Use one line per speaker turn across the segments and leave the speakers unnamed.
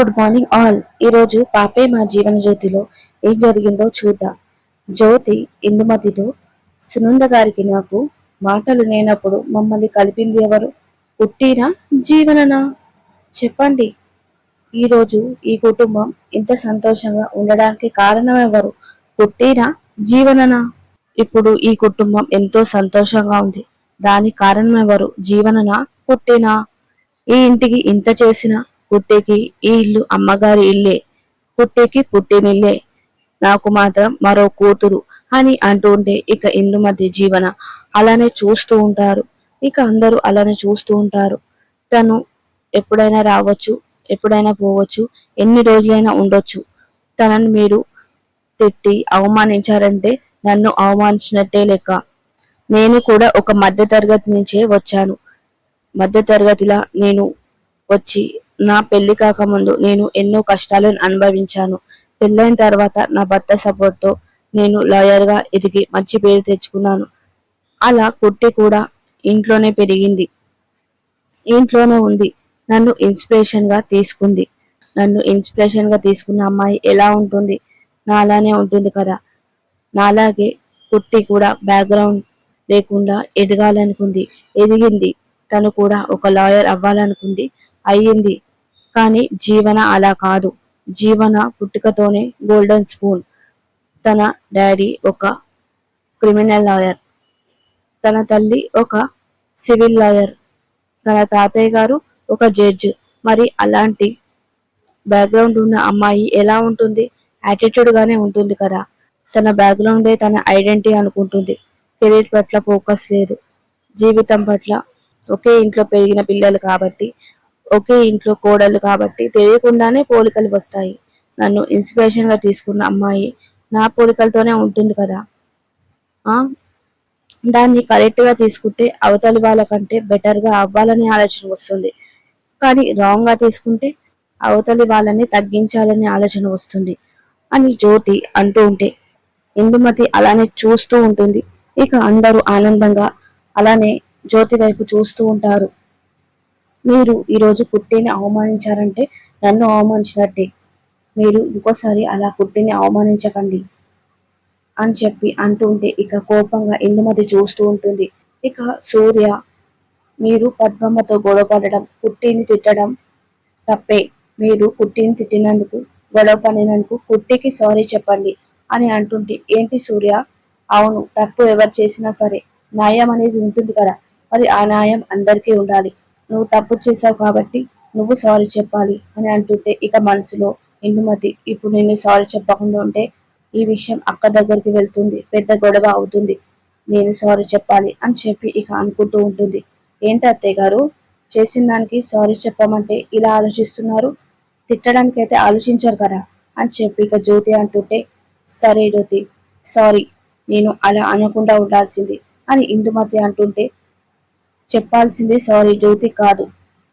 Good morning all. ఈరోజు పాపే మా జీవన జ్యోతిలో ఏం జరిగిందో చూద్దాం. జ్యోతి ఇందుమతితో సునంద గారికి నాకు మాటలు లేనప్పుడు మమ్మల్ని కలిపింది ఎవరు? పుట్టిన జీవననా? చెప్పండి. ఈరోజు ఈ కుటుంబం ఇంత సంతోషంగా ఉండడానికి కారణం ఎవరు? పుట్టిన జీవననా? ఇప్పుడు ఈ కుటుంబం ఎంతో సంతోషంగా ఉంది. దానికి కారణం ఎవరు? జీవననా? పుట్టినా? ఈ ఇంటికి ఇంత చేసినా? పుట్టేకి ఈ ఇల్లు అమ్మగారి ఇల్లే. పుట్టేకి పుట్టినిల్లే. నాకు మాత్రం మరో కూతురు అని అంటూ ఉంటే ఇక ఇల్లు మధ్య జీవన అలానే చూస్తూ ఉంటారు. ఇక అందరూ అలానే చూస్తూ ఉంటారు. తను ఎప్పుడైనా రావచ్చు ఎప్పుడైనా పోవచ్చు ఎన్ని రోజులైనా ఉండొచ్చు. తనని మీరు తిట్టి అవమానించారంటే నన్ను అవమానించినట్టే లెక్క. నేను కూడా ఒక మధ్య తరగతి నుంచే వచ్చాను. మధ్య తరగతిలా నేను వచ్చి నా పెళ్ళి కాకముందు నేను ఎన్నో కష్టాలను అనుభవించాను. పెళ్ళైన తర్వాత నా భర్త సపోర్ట్తో నేను లాయర్గా ఎదిగి మంచి పేరు తెచ్చుకున్నాను. అలా కుట్టి కూడా ఇంట్లోనే పెరిగింది. ఇంట్లోనే ఉంది. నన్ను ఇన్స్పిరేషన్గా తీసుకుంది. నన్ను ఇన్స్పిరేషన్గా తీసుకున్న అమ్మాయి ఎలా ఉంటుంది? నాలానే ఉంటుంది కదా. నాలాగే కుట్టి కూడా బ్యాక్గ్రౌండ్ లేకుండా ఎదగాలనుకుంది. ఎదిగింది. తను కూడా ఒక లాయర్ అవ్వాలనుకుంది. అయ్యింది. కానీ జీవన అలా కాదు. జీవన పుట్టుకతోనే గోల్డెన్ స్పూన్ తన డాడీ ఒక క్రిమినల్ లాయర్. తన తల్లి ఒక సివిల్ లాయర్. తన తాతయ్య గారు ఒక జడ్జ్. మరి అలాంటి బ్యాక్గ్రౌండ్ ఉన్న అమ్మాయి ఎలా ఉంటుంది? యాటిట్యూడ్గానే ఉంటుంది కదా. తన బ్యాక్గ్రౌండే తన ఐడెంటిటీ అనుకుంటుంది. కెరీర్ పట్ల ఫోకస్ లేదు. జీవితం పట్ల ఒకే ఇంట్లో పెరిగిన పిల్లలు కాబట్టి ఒకే ఇంట్లో కోడలు కాబట్టి తెలియకుండానే పోలికలు వస్తాయి. నన్ను ఇన్స్పిరేషన్గా తీసుకున్న అమ్మాయి నా పోలికలతోనే ఉంటుంది కదా? దాన్ని కరెక్ట్గా తీసుకుంటే అవతలి వాళ్ళకంటే బెటర్గా అవ్వాలనే ఆలోచన వస్తుంది. కానీ రాంగ్గా తీసుకుంటే అవతలి వాళ్ళని తగ్గించాలనే ఆలోచన వస్తుంది. అని జ్యోతి అంటూ ఉంటే ఇందుమతి అలానే చూస్తూ ఉంటుంది. ఇక అందరూ ఆనందంగా అలానే జ్యోతి వైపు చూస్తూ ఉంటారు. మీరు ఈరోజు పుట్టిని అవమానించారంటే నన్ను అవమానించినట్టే. మీరు ఇంకోసారి అలా పుట్టిని అవమానించకండి అని చెప్పి అంటుంటే ఇక కోపంగా ఇందుమతి చూస్తూ ఉంటుంది. ఇక సూర్య మీరు పద్మమ్మతో గొడవపడడం పుట్టిని తిట్టడం తప్పే. మీరు పుట్టిని తిట్టినందుకు గొడవ పడినందుకు పుట్టికి సారీ చెప్పండి అని అంటుంటే ఏంటి సూర్య? అవును తప్పు ఎవరు చేసినా సరే న్యాయం అనేది ఉంటుంది కదా. మరి ఆ న్యాయం అందరికీ ఉండాలి. నువ్వు తప్పు చేసావు కాబట్టి నువ్వు సారీ చెప్పాలి అని అంటుంటే ఇక మనసులో ఇందుమతి ఇప్పుడు నేను సారీ చెప్పకుండా ఉంటే ఈ విషయం అక్క దగ్గరికి వెళ్తుంది. పెద్ద గొడవ అవుతుంది. నేను సారీ చెప్పాలి అని చెప్పి ఇక అనుకుంటూ ఉంటుంది. ఏంటి అత్తయ్య గారు? చేసిన దానికి సారీ చెప్పమంటే ఇలా ఆలోచిస్తున్నారు? తిట్టడానికి అయితే ఆలోచించారు కదా అని చెప్పి ఇక జ్యోతి అంటుంటే సరే జ్యోతి సారీ. నేను అలా అనకుండా ఉండాల్సింది అని ఇందుమతి అంటుంటే చెప్పాల్సింది సారీ జ్యోతి కాదు.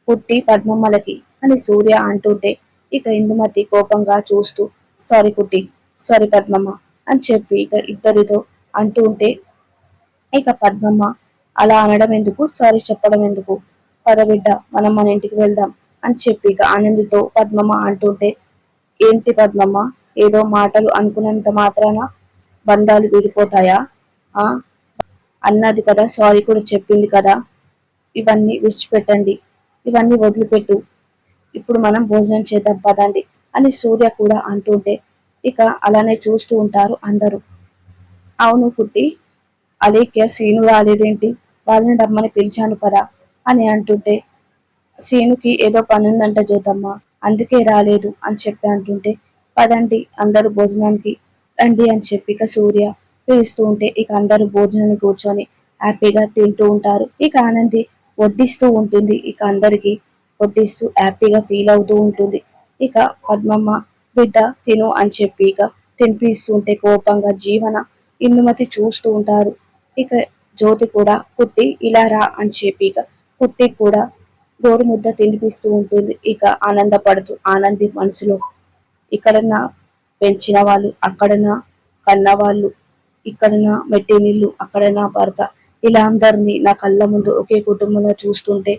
పుట్టి పద్మమ్మలకి అని సూర్య అంటుంటే ఇక ఇందుమతి కోపంగా చూస్తూ సారీ కుట్టి సారీ పద్మమ్మ అని చెప్పి ఇక ఇద్దరితో అంటూ ఉంటే ఇక పద్మమ్మ అలా అనడం ఎందుకు? సారీ చెప్పడం ఎందుకు? పదబిడ్డ మనం మన ఇంటికి వెళ్దాం అని చెప్పి ఇక ఆనందితో పద్మమ్మ అంటుంటే ఏంటి పద్మమ్మ ఏదో మాటలు అనుకున్నంత మాత్రాన బంధాలు విడిపోతాయా? ఆ? అన్నది కదా సారీ కూడా చెప్పింది కదా. ఇవన్నీ విడిచిపెట్టండి. ఇవన్నీ వదిలిపెట్టు. ఇప్పుడు మనం భోజనం చేద్దాం పదండి అని సూర్య కూడా అంటుంటే ఇక అలానే చూస్తూ ఉంటారు అందరూ. అవును కుట్టి అలేఖ్య సీను రాలేదేంటి? వాళ్ళని రమ్మని పిలిచాను కదా అని అంటుంటే సీనుకి ఏదో పని ఉందంట జ్యోతమ్మ. అందుకే రాలేదు అని చెప్పి అంటుంటే పదండి అందరూ భోజనానికి రండి అని చెప్పి ఇక సూర్య పిలుస్తూ ఉంటే ఇక అందరూ భోజనాన్ని కూర్చొని హ్యాపీగా తింటూ ఉంటారు. ఇక ఆనంది వడ్డిస్తూ ఉంటుంది. ఇక అందరికి వడ్డిస్తూ హ్యాపీగా ఫీల్ అవుతూ ఉంటుంది. ఇక పద్మమ్మ బిడ్డ తిను అని చెప్పి ఇక తినిపిస్తుంటే కోపంగా జీవన ఇన్నుమతి చూస్తూ ఉంటారు. ఇక జ్యోతి కూడా కుట్టి ఇలా రా అని చెప్పి ఇక కుట్టి కూడా గోరు ముద్ద తినిపిస్తూ ఉంటుంది. ఇక ఆనందపడుతూ ఆనంది మనసులో ఇక్కడన్న పెంచిన వాళ్ళు అక్కడన్నా కన్న వాళ్ళు ఇక్కడన్నా మెట్టి నీళ్ళు అక్కడన్నా భర్త ఇలా అందరినీ నా కళ్ళ ముందు ఒకే కుటుంబంలో చూస్తుంటే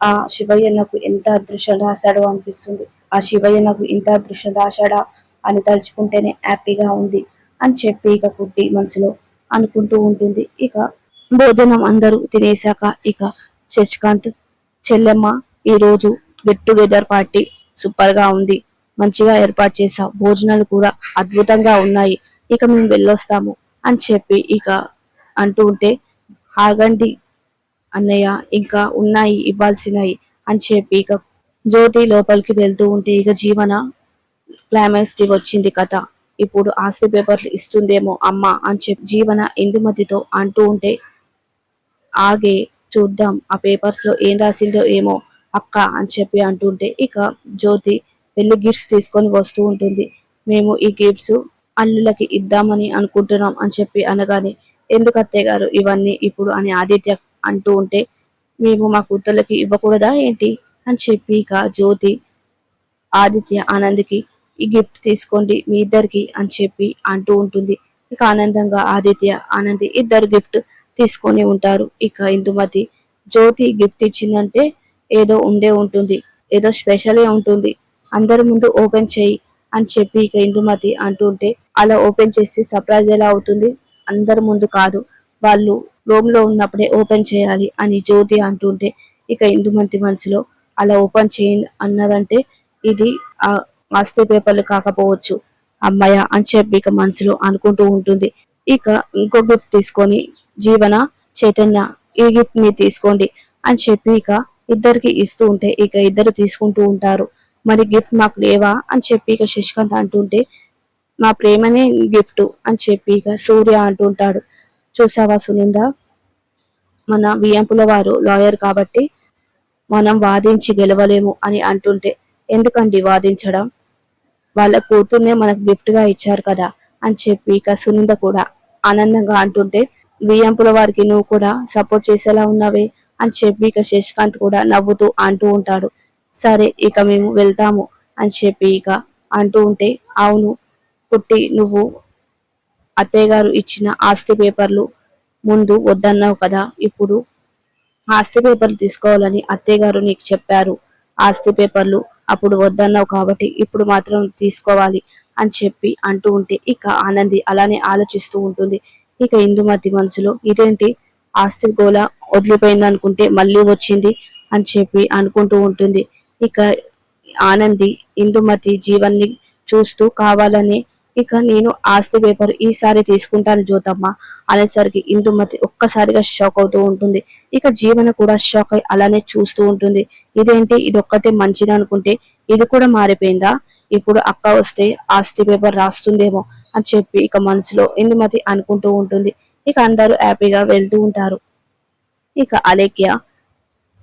ఆ శివయ్య నాకు ఎంత అదృష్టం రాశాడో అనిపిస్తుంది. ఆ శివయ్య నాకు ఇంత అదృష్టం రాశాడా అని తలుచుకుంటేనే హ్యాపీగా ఉంది అని చెప్పి ఇక పుట్టి మనసులో అనుకుంటూ ఉంటుంది. ఇక భోజనం అందరూ తినేశాక ఇక శశికాంత్ చెల్లెమ్మ ఈ రోజు గెట్ టుగెదర్ పార్టీ సూపర్గా ఉంది. మంచిగా ఏర్పాటు చేసాం. భోజనాలు కూడా అద్భుతంగా ఉన్నాయి. ఇక మేము వెళ్ళొస్తాము అని చెప్పి ఇక అంటూ ఉంటే ఆగండి అన్నయ్య ఇంకా ఉన్నాయి ఇవ్వాల్సినవి అని చెప్పి ఇక జ్యోతి లోపలికి వెళ్తూ ఉంటే ఇక జీవన క్లైమాక్స్కి వచ్చింది కథ. ఇప్పుడు ఆస్తి పేపర్లు ఇస్తుందేమో అమ్మ అని చెప్పి జీవన ఇందుమతితో అంటూ ఉంటే ఆగే చూద్దాం ఆ పేపర్స్లో ఏం రాసిందో ఏమో అక్క అని చెప్పి అంటుంటే ఇక జ్యోతి వెళ్ళి గిఫ్ట్స్ తీసుకొని వస్తూ ఉంటుంది. మేము ఈ గిఫ్ట్స్ అల్లులకి ఇద్దామని అనుకుంటున్నాం అని చెప్పి అనగానే ఎందుకు అత్తయ్య గారు ఇవన్నీ ఇప్పుడు అని ఆదిత్య అంటూ ఉంటే మేము మా కూతుర్లకి ఇవ్వకూడదా ఏంటి? అని చెప్పి ఇక జ్యోతి ఆదిత్య ఆనంద్కి ఈ గిఫ్ట్ తీసుకోండి మీ ఇద్దరికి అని చెప్పి అంటూ ఉంటుంది. ఇక ఆనందంగా ఆదిత్య ఆనంది ఇద్దరు గిఫ్ట్ తీసుకొని ఉంటారు. ఇక ఇందుమతి జ్యోతి గిఫ్ట్ ఇచ్చిందంటే ఏదో ఉండే ఉంటుంది ఏదో స్పెషలే ఉంటుంది. అందరి ముందు ఓపెన్ చేయి అని చెప్పి ఇక ఇందుమతి అంటుంటే అలా ఓపెన్ చేస్తే సర్ప్రైజ్ ఎలా అవుతుంది? అందరి ముందు కాదు వాళ్ళు రూమ్లో ఉన్నప్పుడే ఓపెన్ చేయాలి అని జ్యోతి అంటుంటే ఇక ఇందుమంతి మనసులో అలా ఓపెన్ చేయండి అన్నదంటే ఇది ఆ ఆస్తి పేపర్లు కాకపోవచ్చు అమ్మాయ అని చెప్పి ఇక మనసులో అనుకుంటూ ఉంటుంది. ఇక ఇంకో గిఫ్ట్ తీసుకొని జీవన చైతన్య ఈ గిఫ్ట్ మీరు తీసుకోండి అని చెప్పి ఇక ఇద్దరికి ఇస్తూ ఉంటే ఇక ఇద్దరు తీసుకుంటూ ఉంటారు. మరి గిఫ్ట్ మాకు లేవా అని చెప్పి ఇక శశికాంత్ అంటుంటే మా ప్రేమనే గిఫ్ట్ అని చెప్పి ఇక సూర్య అంటుంటాడు చూసావా సునింద? మన వియంపుల వారు లాయర్ కాబట్టి మనం వాదించి గెలవలేము అని అంటుంటే ఎందుకండి వాదించడం? వాళ్ళ కూతుర్నే మనకు గిఫ్ట్గా ఇచ్చారు కదా అని చెప్పి ఇక సునంద కూడా ఆనందంగా అంటుంటే వియంపుల వారికి నువ్వు కూడా సపోర్ట్ చేసేలా ఉన్నావే అని చెప్పి ఇక శశికాంత్ కూడా నవ్వుతూ అంటూ ఉంటాడు. సరే ఇక మేము వెళ్తాము అని చెప్పి ఇక అంటూ ఉంటే అవును పుట్టి నువ్వు అత్తయ్యగారు ఇచ్చిన ఆస్తి పేపర్లు ముందు వద్దన్నావు కదా ఇప్పుడు ఆస్తి పేపర్లు తీసుకోవాలని అత్తయ్యగారు నీకు చెప్పారు. ఆస్తి పేపర్లు అప్పుడు వద్దన్నావు కాబట్టి ఇప్పుడు మాత్రం తీసుకోవాలి అని చెప్పి అంటూ ఉంటే ఇక ఆనంది అలానే ఆలోచిస్తూ ఉంటుంది. ఇక ఇందుమతి మనసులో ఇదేంటి? ఆస్తి గోల వదిలిపోయింది అనుకుంటే మళ్ళీ వచ్చింది అని చెప్పి అనుకుంటూ ఉంటుంది. ఇక ఆనంది ఇందుమతి జీవన్ని చూస్తూ కావాలని ఇక నేను ఆస్తి పేపర్ ఈసారి తీసుకుంటాను జ్యోతమ్మ అనేసరికి ఇందుమతి ఒక్కసారిగా షాక్ అవుతూ ఉంటుంది. ఇక జీవన కూడా షాక్ అయి అలానే చూస్తూ ఉంటుంది. ఇదేంటి? ఇది ఒక్కటే మంచిది అనుకుంటే ఇది కూడా మారిపోయిందా? ఇప్పుడు అక్క వస్తే ఆస్తి పేపర్ రాస్తుందేమో అని చెప్పి ఇక మనసులో ఇందుమతి అనుకుంటూ ఉంటుంది. ఇక అందరూ హ్యాపీగా వెళ్తూ ఉంటారు. ఇక అలేఖ్య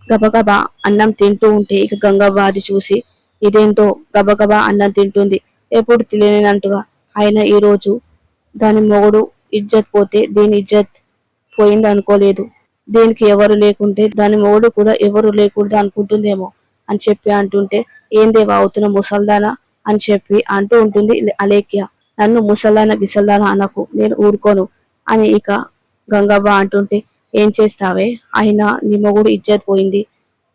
గబగబా అన్నం తింటూ ఉంటే ఇక గంగవ్వ అది చూసి ఇదేంటో? గబగబా అన్నం తింటుంది. ఎప్పుడు తెలియనంటుగా ఆయన ఈ రోజు దాని మొగుడు ఇజ్జత్ పోతే దీని ఇజ్జత్ పోయింది అనుకోలేదు. దీనికి ఎవరు లేకుంటే దాని మొగుడు కూడా ఎవరు లేకూడదు అనుకుంటుందేమో అని చెప్పి అంటుంటే ఏందేవా అవుతున్న ముసల్దానా? అని చెప్పి అంటూ ఉంటుంది అలేఖ్య. నన్ను ముసల్దాన గిసల్దానా అనకు నేను ఊరుకోను అని ఇక గంగవ్వ అంటుంటే ఏం చేస్తావే? ఆయన నీ మొగుడు ఇజ్జత్ పోయింది.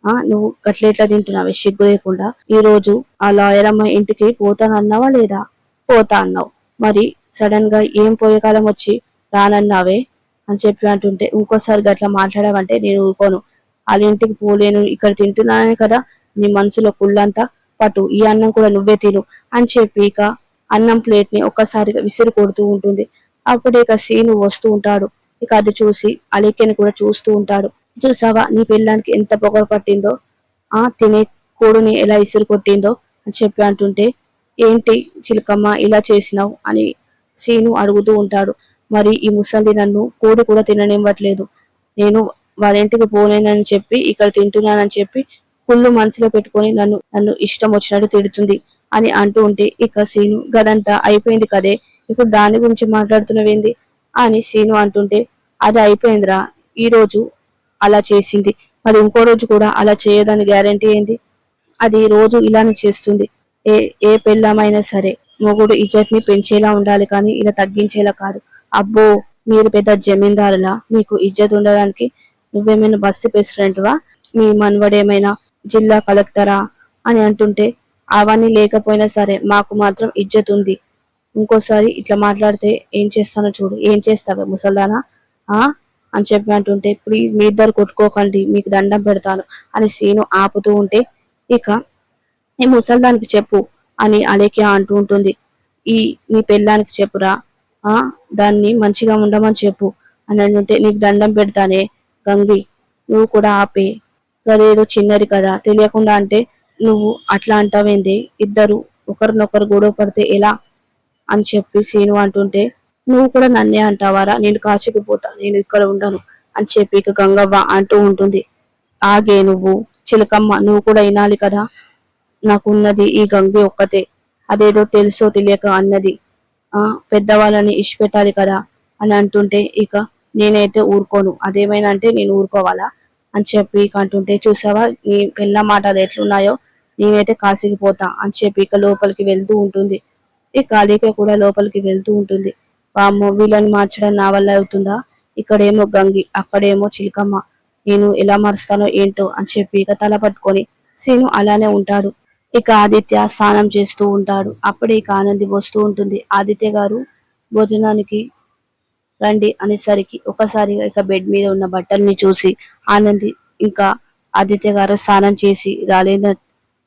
ఆ నువ్వు గట్లెట్లా తింటున్నావే సిగ్గు లేకుండా. ఈ రోజు ఆ లాయర్ అమ్మ ఇంటికి పోతానన్నావా లేదా? పోతా అన్నావు. మరి సడన్గా ఏం పోయే కాలం వచ్చి రానన్నావే అని చెప్పి అంటుంటే ఇంకోసారి గట్లా మాట్లాడావంటే నేను ఊరుకోను. వాళ్ళ ఇంటికి పోలేను ఇక్కడ తింటున్నానే కదా నీ మనసులో కుళ్ళంతా పటు ఈ అన్నం కూడా నువ్వే తిను అని చెప్పి ఇక అన్నం ప్లేట్ని ఒక్కసారిగా విసిరి కొడుతూ ఉంటుంది. అప్పుడు ఇక సీను వస్తూ ఉంటాడు. ఇక అది చూసి అలిక్యని కూడా చూస్తూ ఉంటాడు. చూసావా నీ పిల్లానికి ఎంత పొగరు పట్టిందో? ఆ తినే కోడుని ఎలా ఇసురు కొట్టిందో అని చెప్పి అంటుంటే ఏంటి చిలకమ్మ ఇలా చేసినావు అని సీను అడుగుతూ ఉంటాడు. మరి ఈ ముసలి నన్ను కోడి కూడా తిననివ్వట్లేదు. నేను వాళ్ళింటికి పోలేనని చెప్పి ఇక్కడ తింటున్నానని చెప్పి కుళ్ళు మనసులో పెట్టుకొని నన్ను నన్ను ఇష్టం వచ్చినట్టు తిడుతుంది అని అంటూ ఉంటే ఇక సీను గదంతా అయిపోయింది కదే. ఇప్పుడు దాని గురించి మాట్లాడుతున్నవేంది? అని సీను అంటుంటే అది అయిపోయిందిరా. ఈ రోజు అలా చేసింది. మరి ఇంకో రోజు కూడా అలా చేయదని గ్యారంటీ ఏంది? అది రోజు ఇలానే చేస్తుంది. ఏ ఏ పెళ్ళమైనా సరే మొగుడు ఇజ్జత్ని పెంచేలా ఉండాలి కానీ ఇలా తగ్గించేలా కాదు. అబ్బో మీరు పెద్ద జమీందారులా. మీకు ఇజ్జత్ ఉండడానికి నువ్వేమైనా బస్సు ప్రెసిడెంట్వా? మీ మనవడేమైనా జిల్లా కలెక్టరా? అని అంటుంటే అవన్నీ లేకపోయినా సరే మాకు మాత్రం ఇజ్జత్ ఉంది. ఇంకోసారి ఇట్లా మాట్లాడితే ఏం చేస్తానో చూడు. ఏం చేస్తావే ముసల్దానా? ఆ? అని చెప్పి అంటుంటే ప్లీజ్ మీ ఇద్దరు కొట్టుకోకండి. మీకు దండం పెడతాను. అని సీను ఆపుతూ ఉంటే ఇక నీ ముసల్దానికి చెప్పు అని అలేఖ్య అంటూ ఉంటుంది. ఈ నీ పెళ్ళానికి చెప్పురా? ఆ దాన్ని మంచిగా ఉండమని చెప్పు. అని అంటుంటే నీకు దండం పెడతానే గంగి నువ్వు కూడా ఆపే. అదేదో చిన్నది కదా తెలియకుండా అంటే నువ్వు అట్లా అంటావేంది? ఇద్దరు ఒకరినొకరు గొడవ పడితే ఎలా? అని చెప్పి సీను అంటుంటే నువ్వు కూడా నన్నే అంటావారా? నేను కాచుకుపోతా నేను ఇక్కడ ఉండను అని చెప్పి ఇక గంగవ్వ అంటూ ఉంటుంది. ఆగే నువ్వు చిలకమ్మ నువ్వు కూడా వినాలి కదా? నాకు ఉన్నది ఈ గంగి ఒక్కతే. అదేదో తెలుసో తెలియక అన్నది. ఆ పెద్దవాళ్ళని ఇష్టపెట్టాలి కదా అని అంటుంటే ఇక నేనైతే ఊరుకోను. అదేమైనా అంటే నేను ఊరుకోవాలా అని చెప్పి ఇక అంటుంటే చూసావా నీ పిల్ల మాటలు ఎట్లున్నాయో? నేనైతే కాశీకి పోతా అని చెప్పి ఇక లోపలికి వెళ్తూ ఉంటుంది. ఇక కాళిక కూడా లోపలికి వెళ్తూ ఉంటుంది. వామ్మో వీళ్ళని మార్చడం నా వల్ల అవుతుందా? ఇక్కడేమో గంగి అక్కడేమో చిలకమ్మ. నేను ఎలా మారుస్తానో ఏంటో అని చెప్పి ఇక తల పట్టుకొని సీను అలానే ఉంటాడు. ఇక ఆదిత్య స్నానం చేస్తూ ఉంటాడు. అప్పుడే ఇక ఆనంది వస్తూ ఉంటుంది. ఆదిత్య గారు భోజనానికి రండి అనేసరికి ఒకసారి ఇక బెడ్ మీద ఉన్న బట్టల్ని చూసి ఆనంది ఇంకా ఆదిత్య గారు స్నానం చేసి రాలేద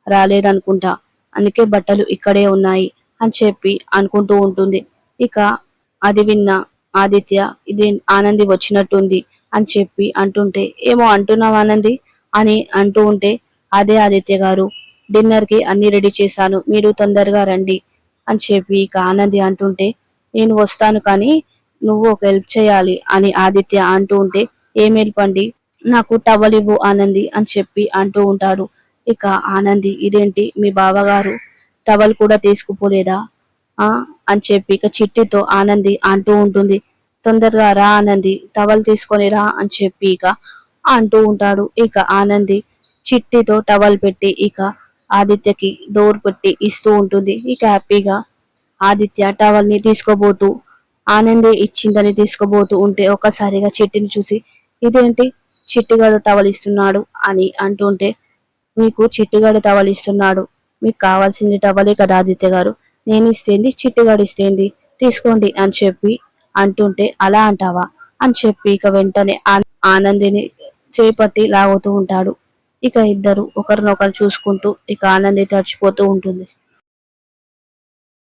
రాలేదనుకుంటా. అందుకే బట్టలు ఇక్కడే ఉన్నాయి అని చెప్పి అనుకుంటూ ఉంటుంది. ఇక అది విన్న ఆదిత్య ఇది ఆనంది వచ్చినట్టుంది అని చెప్పి అంటుంటే ఏమో అంటున్నావు ఆనంది? అని అంటూ ఉంటే అదే ఆదిత్య గారు డిన్నర్కి అన్ని రెడీ చేశాను. మీరు తొందరగా రండి అని చెప్పి ఇక ఆనంది అంటుంటే నేను వస్తాను కానీ నువ్వు ఒక హెల్ప్ చేయాలి అని ఆదిత్య అంటూ ఉంటే ఏం హెల్ప్ అండి? నాకు టవల్ ఇవ్వు ఆనంది అని చెప్పి అంటూ ఉంటాడు. ఇక ఆనంది ఇదేంటి? మీ బావగారు టవల్ కూడా తీసుకుపోలేదా? ఆ? అని చెప్పి ఇక చిట్టితో ఆనంది అంటూ ఉంటుంది. తొందరగా రా ఆనంది టవల్ తీసుకొని రా అని చెప్పి ఇక అంటూ ఉంటాడు. ఇక ఆనంది చిట్టితో టవల్ పెట్టి ఇక ఆదిత్యకి డోర్ పెట్టి ఇస్తూ ఉంటుంది. ఇక హ్యాపీగా ఆదిత్య టవల్ని తీసుకోబోతూ ఆనందే ఇచ్చిందని తీసుకోబోతూ ఉంటే ఒక్కసారిగా చెట్టుని చూసి ఇదేంటి? చిట్టిగాడు టవల్ ఇస్తున్నాడు అని అంటుంటే మీకు చిట్టిగాడు టవల్ ఇస్తున్నాడు. మీకు కావాల్సింది టవలే కదా ఆదిత్య గారు. నేను ఇస్తేంది చిట్టిగాడు ఇస్తేంది. తీసుకోండి అని చెప్పి అంటుంటే అలా అంటావా? అని చెప్పి ఇక వెంటనే ఆ- ఆనందిని చేపట్టి లాగుతూ ఉంటాడు. ఇక ఇద్దరు ఒకరినొకరు చూసుకుంటూ ఇక ఆనంది తడిచిపోతూ ఉంటుంది.